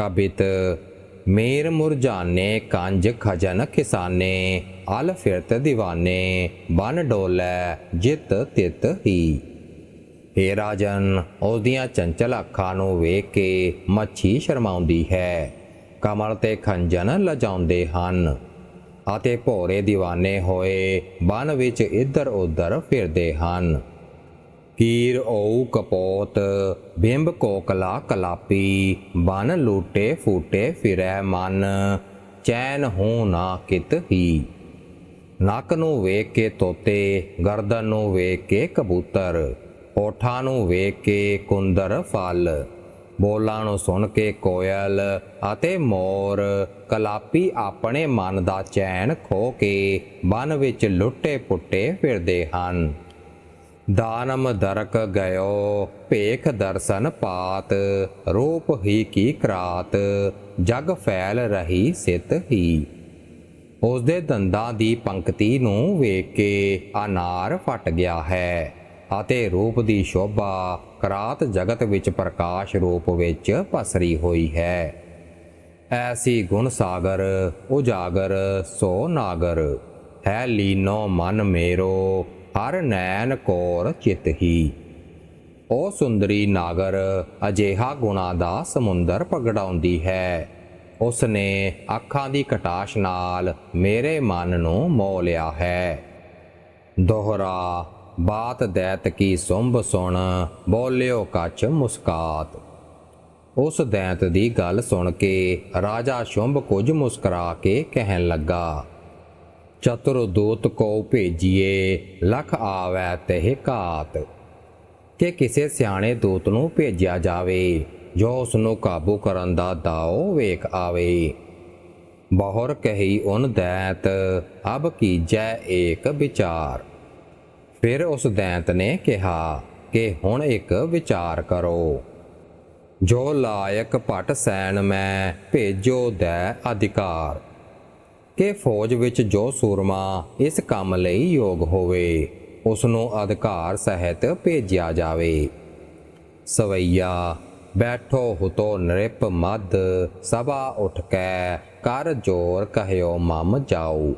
कबित मेर मुरझाने कंज खजन खिसाने अल फिरत ਦੀਵਾਨੇ बन डोलै ਜਿਤ ਤਿਤ ਹੀ। ਹੇ ਰਾਜਨ ਉਸ ਦੀਆਂ ਚੰਚਲ ਅੱਖਾਂ ਨੂੰ ਵੇਖ ਕੇ ਮੱਛੀ ਸ਼ਰਮਾਉਂਦੀ ਹੈ। ਕਮਲ ਤੇ ਖੰਜਨ ਲਜਾਉਂਦੇ ਹਨ ਅਤੇ ਭੋਰੇ دیਵਾਨੇ ਹੋਏ ਬਨ ਵਿੱਚ ਇੱਧਰ ਉੱਧਰ ਫਿਰਦੇ ਹਨ। ਕੀਰ ਓ ਕਪੋਤ, ਬਿੰਬ ਕੋਕਲਾ ਕਲਾਪੀ, ਬਨ ਲੂਟੇ ਫੂਟੇ ਫਿਰੈ ਮਨ, ਚੈਨ ਹੋ ਨਾ ਕਿਤ ਹੀ। ਨੱਕ ਨੂੰ ਵੇਖ ਕੇ ਤੋਤੇ, ਗਰਦਨ ਨੂੰ ਵੇਖ ਕੇ ਕਬੂਤਰ ਓਠਾਂ ਨੂੰ ਵੇਖ ਕੇ ਕੁੰਦਰ ਫਲ। ਬੋਲਾਂ ਨੂੰ ਸੁਣ ਕੇ ਕੋਇਲ ਅਤੇ ਮੋਰ, ਕਲਾਪੀ ਆਪਣੇ ਮਨ ਦਾ ਚੈਨ ਖੋ ਕੇ ਬਨ ਵਿੱਚ ਲੁੱਟੇ ਪੁੱਟੇ ਫਿਰਦੇ ਹਨ। ਦਾਨਮ ਦਰਕ ਗਇਓ, ਭੇਖ ਦਰਸ਼ਨ ਪਾਤ, ਰੂਪ ਹੀ ਕੀ ਕਰਾਤ, ਜਗ ਫੈਲ ਰਹੀ ਸਿਤ ਹੀ। ਉਸ ਦੇ ਦੰਦਾਂ ਦੀ ਪੰਕਤੀ ਨੂੰ ਵੇਖ ਕੇ ਅਨਾਰ ਫਟ ਗਿਆ ਹੈ ਅਤੇ ਰੂਪ ਦੀ ਸ਼ੋਭਾ ਕਰਾਤ ਜਗਤ ਵਿੱਚ ਪ੍ਰਕਾਸ਼ ਰੂਪ ਵਿੱਚ ਪਸਰੀ ਹੋਈ ਹੈ। ਐਸੀ ਗੁਣ ਸਾਗਰ, ਉਜਾਗਰ, ਸੋ ਨਾਗਰ, ਹੈ ਲੀਨੋ ਮਨ ਮੇਰੋ ਹਰ ਨੈਣ ਕੋਰ ਚਿਤ ਹੀ। ਉਹ ਸੁੰਦਰੀ ਨਾਗਰ, ਅਜੇਹਾ ਗੁਣਾ ਦਾ ਸਮੁੰਦਰ ਪਗੜਾਉਂਦੀ ਹੈ। ਉਸ ਨੇ ਅੱਖਾਂ ਦੀ ਕਟਾਸ਼ ਨਾਲ ਮੇਰੇ ਮਨ ਨੂੰ ਮੋਹ ਲਿਆ ਹੈ। ਦੋਹਰਾ, ਬਾਤ ਦੈਤ ਕੀ ਸੁੰਭ ਸੁਣ, ਬੋਲਿਓ ਕੱਚ ਮੁਸਕਾਤ। ਉਸ ਦੈਂਤ ਦੀ ਗੱਲ ਸੁਣ ਕੇ ਰਾਜਾ ਸ਼ੁੰਭ ਕੁਝ ਮੁਸਕਰਾ ਕੇ ਕਹਿਣ ਲੱਗਾ ਚਤੁਰ ਦੂਤ ਕੋ ਭੇਜੀਏ, ਲਖ ਆਵੈ ਤਹਿ ਘਾਤ ਕਿ ਕਿਸੇ ਸਿਆਣੇ ਦੂਤ ਨੂੰ ਭੇਜਿਆ ਜਾਵੇ, ਜੋ ਉਸ ਨੂੰ ਕਾਬੂ ਕਰਨ ਦਾ ਦਾਓ ਵੇਖ ਆਵੇ। ਬਹੁਰ ਕਹੀ ਉਨ ਦੈਤ, ਅਬ ਕੀਜੈ ਏਕ ਵਿਚਾਰ। ਫਿਰ ਉਸ ਦੈਂਤ ਨੇ ਕਿਹਾ ਕਿ ਹੁਣ ਇੱਕ ਵਿਚਾਰ ਕਰੋ। ਜੋ ਲਾਇਕ ਪਟ ਸੈਨ ਮੈਂ, ਭੇਜੋ ਦੈ ਅਧਿਕਾਰ। ਕਿ ਫੌਜ ਵਿੱਚ ਜੋ ਸੂਰਮਾ ਇਸ ਕੰਮ ਲਈ ਯੋਗ ਹੋਵੇ ਉਸ ਨੂੰ ਅਧਿਕਾਰ ਸਹਿਤ ਭੇਜਿਆ ਜਾਵੇ। ਸਵਈਆ, ਬੈਠੋ ਹੁਤੋ ਨ੍ਰਿਪ ਮਦ ਸਭਾ ਉਠ ਕੇ, ਕਰ ਜੋਰ ਕਹਿਓ ਮਮ ਜਾਉ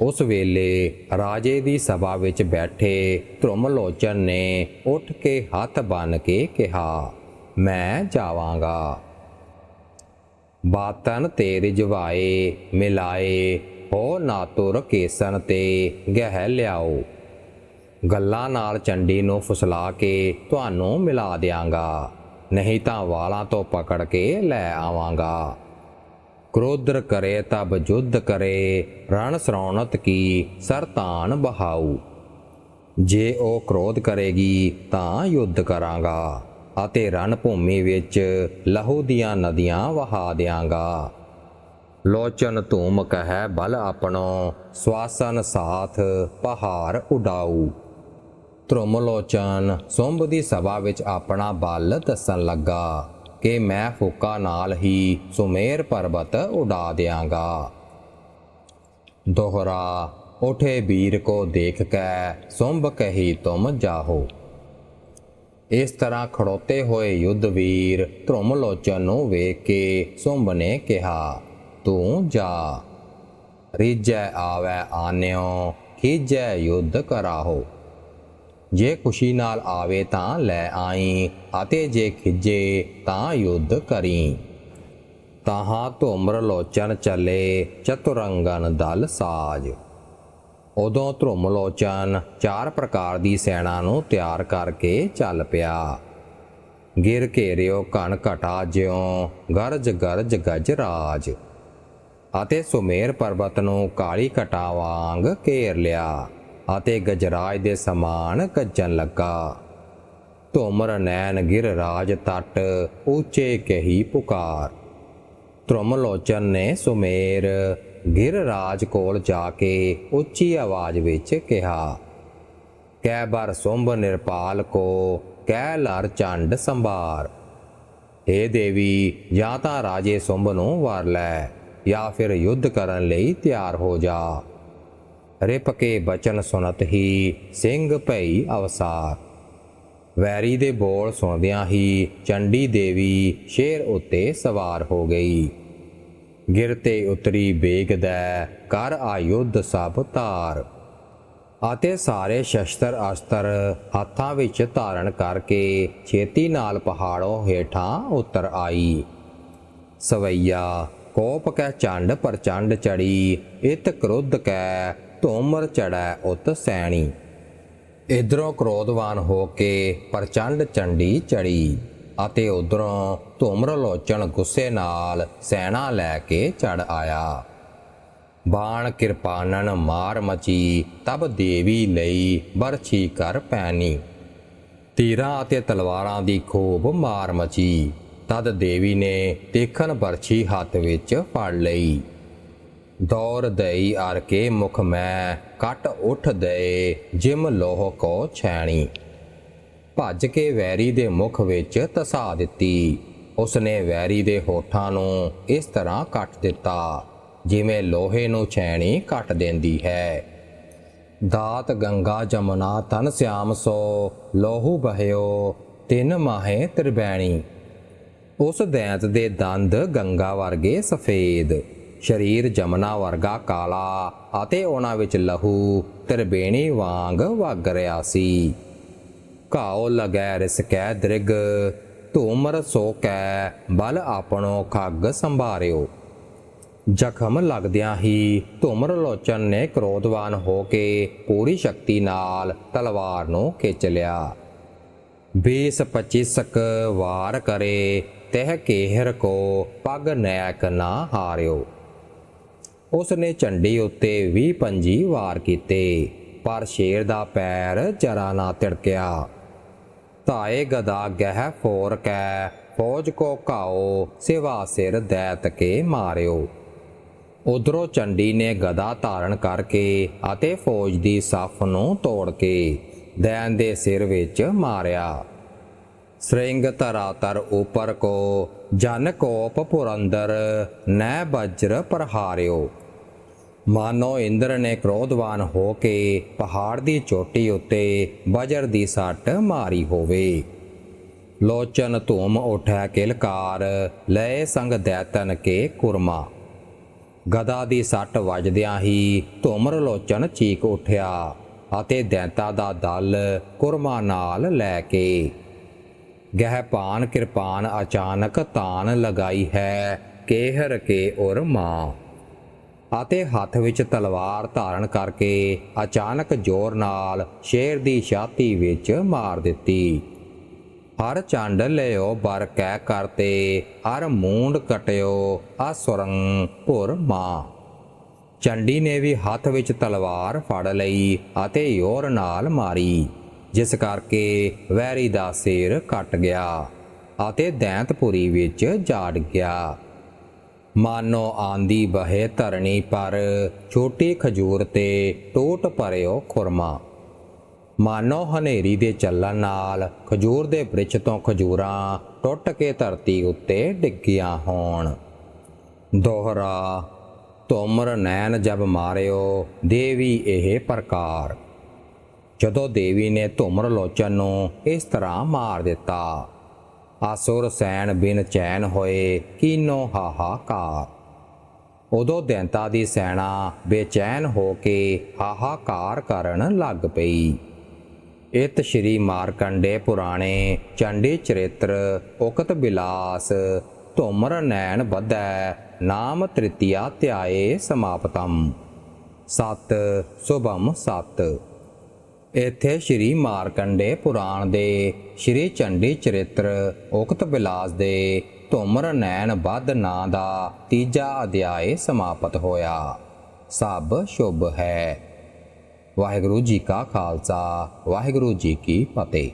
ਉਸ ਵੇਲੇ ਰਾਜੇ ਦੀ ਸਭਾ ਵਿੱਚ ਬੈਠੇ ਧਰਮ ਲੋਚਨ ਨੇ ਉੱਠ ਕੇ ਹੱਥ ਬੰਨ ਕੇ ਕਿਹਾ, ਮੈਂ ਜਾਵਾਂਗਾ। ਬਾਤਨ ਤੇ ਰਿਜਵਾਏ, ਮਿਲਾਏ ਹੋ ਨਾ ਤੁਰ ਕੇਸਨ ਤੇ ਗਹਿ ਲਿਆਓ। ਗੱਲਾਂ ਨਾਲ ਚੰਡੀ ਨੂੰ ਫੁਸਲਾ ਕੇ ਤੁਹਾਨੂੰ ਮਿਲਾ ਦਿਆਂਗਾ, ਨਹੀਂ ਤਾਂ ਵਾਲਾਂ ਤੋਂ ਪਕੜ ਕੇ ਲੈ ਆਵਾਂਗਾ। ਕ੍ਰੋਧਰ ਕਰੇ ਤਬ ਜੁਧ ਕਰੇ, ਰਣ ਸਰੌਣਤ ਕੀ ਸਰਤਾਨ ਬਹਾਉ ਜੇ ਉਹ ਕ੍ਰੋਧ ਕਰੇਗੀ ਤਾਂ ਯੁੱਧ ਕਰਾਂਗਾ। ਅਤੇ ਰਣ ਭੂਮੀ ਵਿੱਚ ਲਹੂ ਦੀਆਂ ਨਦੀਆਂ ਵਹਾ ਦਿਆਂਗਾ। ਲੋਚਨ ਧੂਮ ਕਹੈ, ਬਲ ਆਪਣੋ, ਸਵਾਸਨ ਸਾਥ ਪਹਾੜ ਉਡਾਊ। ਧਰਮ ਲੋਚਨ, ਸੁੰਭ ਦੀ ਸਭਾ ਵਿੱਚ ਆਪਣਾ ਬਲ ਦੱਸਣ ਲੱਗਾ ਕਿ ਮੈਂ ਫੂਕਾ ਨਾਲ ਹੀ ਸੁਮੇਰ ਪਰਬਤ ਉਡਾ ਦਿਆਂਗਾ। ਦੋਹਰਾ, ਉਠੇ ਵੀਰ ਕੋ ਦੇਖ ਕੈ, ਸੁੰਭ ਕਹੀ ਤੁਮ ਜਾਹੋ। ਇਸ ਤਰ੍ਹਾਂ ਖੜੋਤੇ ਹੋਏ ਯੁੱਧਵੀਰ ਵੀਰ ਲੋਚਨ ਨੂੰ ਵੇਖ ਕੇ ਸੁੰਭ ਨੇ ਕਿਹਾ, ਤੂੰ ਜਾ। ਰਿਜੈ ਆਵੈ ਆਨਿਓ ਖੀਜੈ ਯੁੱਧ ਕਰਾਹੋ। ਜੇ ਖੁਸ਼ੀ ਨਾਲ ਆਵੇ ਤਾਂ ਲੈ ਆਈ ਅਤੇ ਜੇ ਖਿਜੇ ਤਾਂ ਯੁੱਧ ਕਰੀ। ਤਾਹਾਂ ਧੁਮਰ ਲੋਚਨ ਚੱਲੇ ਚਤੁਰੰਗਨ ਦਲ ਸਾਜ। ਉਦੋਂ ਧਰਮਲੋਚਨ ਚਾਰ ਪ੍ਰਕਾਰ ਦੀ ਸੈਨਾ ਨੂੰ ਤਿਆਰ ਕਰਕੇ ਚੱਲ ਪਿਆ। ਗਿਰ ਘੇਰਿਓ ਕਣ ਘਟਾ ਜਿਉ, ਗਰਜ ਗਰਜ ਗਜ ਰਾਜ। ਅਤੇ ਸੁਮੇਰ ਪਰਬਤ ਨੂੰ ਕਾਲੀ ਘਟਾ ਵਾਂਗ ਘੇਰ ਲਿਆ ਅਤੇ ਗਜਰਾਜ ਦੇ ਸਮਾਨ ਗੱਜਣ ਲੱਗਾ। ਧੁਮਰ ਨੈਣ ਗਿਰ ਰਾਜ ਤਟ ਉੱਚੇ ਕਹੀ ਪੁਕਾਰ। ਧਰਮ ਲੋਚਨ ਨੇ ਸੁਮੇਰ ਗਿਰ ਰਾਜ ਕੋਲ ਜਾ ਕੇ ਉੱਚੀ ਆਵਾਜ਼ ਵਿੱਚ ਕਿਹਾ ਕੈ ਬਰ ਸੁੰਭ ਨਿਰਪਾਲ ਕੋ, ਕਹਿ ਲਰ ਚੰਡ ਸੰਭਾਰ। ਏ ਦੇਵੀ, ਜਾਂ ਤਾਂ ਰਾਜੇ ਸੁੰਭ ਨੂੰ ਵਾਰ ਲੈ, ਜਾਂ ਫਿਰ ਯੁੱਧ ਕਰਨ ਲਈ ਤਿਆਰ ਹੋ ਜਾ। ਰਿਪ ਕੇ ਬਚਨ ਸੁਨਤ ਹੀ ਸਿੰਘ ਭਈ ਅਵਸਾਰ। ਵੈਰੀ ਦੇ ਬੋਲ ਸੁਣਦਿਆਂ ਹੀ ਚੰਡੀ ਦੇਵੀ ਸ਼ੇਰ ਉੱਤੇ ਸਵਾਰ ਹੋ ਗਈ। ਗਿਰਤੇ ਉਤਰੀ ਬੇਗਦੈ ਕਰ ਆਯੁੱਧ ਸਭ ਧਾਰ। ਅਤੇ ਸਾਰੇ ਸ਼ਸਤਰ ਅਸਤਰ ਹੱਥਾਂ ਵਿੱਚ ਧਾਰਨ ਕਰਕੇ ਛੇਤੀ ਨਾਲ ਪਹਾੜੋਂ ਹੇਠਾਂ ਉਤਰ ਆਈ। ਸਵਈਆ, ਕੋਪ ਕੈ ਚੰਡ ਪ੍ਰਚੰਡ ਚੜੀ, ਇਤ ਕ੍ਰੋਧ ਕੈ ਧੂਮਰ ਚੜੈ ਉਤ ਸੈਣੀ। ਇਧਰੋਂ ਕ੍ਰੋਧਵਾਨ ਹੋ ਕੇ ਪ੍ਰਚੰਡ ਚੰਡੀ ਚੜੀ। ਅਤੇ ਉਧਰੋਂ ਧੂਮਰਲੋਚਨ ਗੁੱਸੇ ਨਾਲ ਸੈਨਾ ਲੈ ਕੇ ਚੜ ਆਇਆ। ਬਾਣ ਕਿਰਪਾਨਨ ਮਾਰ ਮਚੀ, ਤਬ ਦੇਵੀ ਲਈ ਬਰਛੀ ਕਰ ਪੈਣੀ। ਤੀਰਾਂ ਅਤੇ ਤਲਵਾਰਾਂ ਦੀ ਖੂਬ ਮਾਰ ਮਚੀ, ਤਦ ਦੇਵੀ ਨੇ ਦੇਖਣ ਬਰਛੀ ਹੱਥ ਵਿੱਚ ਫੜ ਲਈ। ਦੌਰ ਦਈ ਅਰ ਕੇ ਮੁਖ ਮੈਂ, ਕੱਟ ਉੱਠ ਦਏ ਜਿਮ ਲੋਹ ਕੋ ਛੈਣੀ। ਭੱਜ ਕੇ ਵੈਰੀ ਦੇ ਮੁਖ ਵਿੱਚ ਤਸਾ ਦਿੱਤੀ। ਉਸਨੇ ਵੈਰੀ ਦੇ ਹੋਠਾਂ ਨੂੰ ਇਸ ਤਰ੍ਹਾਂ ਕੱਟ ਦਿੱਤਾ, ਜਿਵੇਂ ਲੋਹੇ ਨੂੰ ਛੈਣੀ ਕੱਟ ਦਿੰਦੀ ਹੈ। ਦਾਤ ਗੰਗਾ ਜਮਨਾ ਤਨ ਸਿਆਮ ਸੋ, ਲੋਹੂ ਬਹਿਓ, ਤਿੰਨ ਮਾਹੇ ਤ੍ਰਿਬੈਣੀ। ਉਸ ਦੈਂਤ ਦੇ ਦੰਦ ਗੰਗਾ ਵਰਗੇ ਸਫੇਦ, ਸਰੀਰ ਜਮਨਾ ਵਰਗਾ ਕਾਲਾ ਅਤੇ ਉਹਨਾਂ ਵਿੱਚ ਲਹੂ, ਤ੍ਰਿਬੇਣੀ ਵਾਂਗ ਵਗ ਰਿਹਾ ਸੀ। ਘਾਉ ਲਗੈ ਰਿਸਕੈ ਦ੍ਰਿਗ ਧੂਮਰ ਸੋ ਕੈ ਬਲ ਆਪਣੋ ਖੱਗ ਸੰਭਾਰਿਓ। ਜ਼ਖਮ ਲੱਗਦਿਆਂ ਹੀ ਧੂਮਰ ਲੋਚਨ ਨੇ ਕ੍ਰੋਧਵਾਨ ਹੋ ਕੇ ਪੂਰੀ ਸ਼ਕਤੀ ਨਾਲ ਤਲਵਾਰ ਨੂੰ ਖਿੱਚ ਲਿਆ। 20 25 ਵਾਰ ਕਰੇ, ਤਹਿ ਕੇਹਰ ਕੋ ਪਗ ਨੈਕ ਨਾ ਹਾਰਿਓ। ਉਸ ਨੇ ਝੰਡੀ ਉੱਤੇ 20 ਪੰਜੀ ਵਾਰ ਕੀਤੇ, ਪਰ ਸ਼ੇਰ ਦਾ ਪੈਰ ਜਰਾ ਨਾ ਤਿੜਕਿਆ। ਧਾਏ ਗਦਾ ਗਹਿ ਫੋਰ ਕੈ, ਫੌਜ ਕੋ ਘਾਓ, ਸਿਵਾ ਸਿਰ ਦੈਤ ਕੇ ਮਾਰਿਓ। ਉਧਰੋਂ ਚੰਡੀ ਨੇ ਗਦਾ ਧਾਰਨ ਕਰਕੇ ਅਤੇ ਫੌਜ ਦੀ ਸੱਫ ਨੂੰ ਤੋੜ ਕੇ ਦੈਨ ਦੇ ਸਿਰ ਵਿੱਚ ਮਾਰਿਆ। ਸ੍ਰਿੰਗ ਧਰਾ ਉਪਰ ਕੋ, ਜਨ ਕੋਪ ਪੁਰੰਦਰ, ਨੈ ਬਜਰ ਪ੍ਰਹਾਰਿਓ। ਮਾਨੋ ਇੰਦਰ ਨੇ ਕ੍ਰੋਧਵਾਨ ਹੋ ਕੇ ਪਹਾੜ ਦੀ ਚੋਟੀ ਉੱਤੇ ਬਜਰ ਦੀ ਸੱਟ ਮਾਰੀ ਹੋਵੇ। ਲੋਚਨ ਧੂਮ ਉਠੈ ਕਿਲਕਾਰ ਲਏ ਸੰਗ ਦੈਤਨ ਕੇ ਕੁਰਮਾ। ਗਦਾ ਦੀ ਸੱਟ ਵੱਜਦਿਆਂ ਹੀ ਧੂਮਰ ਲੋਚਨ ਚੀਕ ਉਠਿਆ ਅਤੇ ਦੈਂਤਾ ਦਾ ਦਲ ਕੁਰਮਾ ਨਾਲ ਲੈ ਕੇ। ਗਹਿਪਾਨ ਕਿਰਪਾਨ ਅਚਾਨਕ ਤਾਨ ਲਗਾਈ ਹੈ, ਕੇਹਰ ਕੇ ਉਰ ਮਾਂ। ਅਤੇ ਹੱਥ ਵਿੱਚ ਤਲਵਾਰ ਧਾਰਨ ਕਰਕੇ ਅਚਾਨਕ ਜ਼ੋਰ ਨਾਲ ਸ਼ੇਰ ਦੀ ਛਾਤੀ ਵਿੱਚ ਮਾਰ ਦਿੱਤੀ। ਹਰ ਚੰਡ ਲਿਓ, ਬਰ ਕਹਿ ਕਰਤੇ ਹਰ ਮੂੰਡ ਕਟਿਓ ਅਸੁਰੰ ਭੁਰ ਮਾਂ। ਚੰਡੀ ਨੇ ਵੀ ਹੱਥ ਵਿੱਚ ਤਲਵਾਰ ਫੜ ਲਈ ਅਤੇ ਜ਼ੋਰ ਨਾਲ ਮਾਰੀ, ਜਿਸ ਕਰਕੇ ਵੈਰੀ ਦਾ ਸਿਰ ਕੱਟ ਗਿਆ ਅਤੇ ਦੈਂਤਪੁਰੀ ਵਿੱਚ ਜਾੜ ਗਿਆ। ਮਾਨੋ ਆਂਦੀ ਬਹੇ ਧਰਣੀ ਪਰ, ਛੋਟੀ ਖਜੂਰ ਤੇ ਟੋਟ ਭਰਿਓ ਖੁਰਮਾ। ਮਾਨੋ ਹਨੇਰੀ ਦੇ ਚੱਲਣ ਨਾਲ ਖਜੂਰ ਦੇ ਬ੍ਰਿਛ ਤੋਂ ਖਜੂਰਾਂ ਟੁੱਟ ਕੇ ਧਰਤੀ ਉੱਤੇ ਡਿੱਗੀਆਂ ਹੋਣ। ਦੋਹਰਾ, ਤੋਮਰ ਨੈਣ ਜਬ ਮਾਰਿਓ, ਦੇਵੀ ਇਹ ਪ੍ਰਕਾਰ। ਜਦੋਂ ਦੇਵੀ ਨੇ ਧੁਮਰ ਲੋਚਨ ਨੂੰ ਇਸ ਤਰ੍ਹਾਂ ਮਾਰ ਦਿੱਤਾ ਆਸੁਰ ਸੈਨ ਬਿਨ ਚੈਨ ਹੋਏ ਕੀਨੋ ਹਾਹਾਕਾਰ। ਉਦੋਂ ਦੈਂਤਾ ਦੀ ਸੈਨਾ ਬੇਚੈਨ ਹੋ ਕੇ ਹਾਹਾਕਾਰ ਕਰਨ ਲੱਗ ਪਈ। ਇਤ ਸ਼੍ਰੀ ਮਾਰਕੰਡੇ ਪੁਰਾਣੇ ਚੰਡੀ ਚਰਿਤ੍ਰ ਉਕਤ ਬਿਲਾਸ, ਧੁਮਰ ਨੈਣ ਬੱਧੈ ਨਾਮ ਤ੍ਰਿਤੀਆ ਧਿਆਏ ਸਮਾਪਤਮ ਸਤ, ਸੁਭਮ ਸਤ। ਇੱਥੇ ਸ਼੍ਰੀ ਮਾਰਕੰਡੇ ਪੁਰਾਣ ਦੇ ਸ਼੍ਰੀ ਚੰਡੀ ਚਰਿਤ੍ਰ ਉਕਤ ਬਿਲਾਸ ਦੇ ਧੁਮਰ ਨੈਣ ਬੱਧ ਨਾਂ ਦਾ ਤੀਜਾ ਅਧਿਆਏ ਸਮਾਪਤ ਹੋਇਆ। ਸਭ ਸ਼ੁਭ ਹੈ। ਵਾਹਿਗੁਰੂ ਜੀ ਕਾ ਖਾਲਸਾ, ਵਾਹਿਗੁਰੂ ਜੀ ਕੀ ਫਤਿਹ।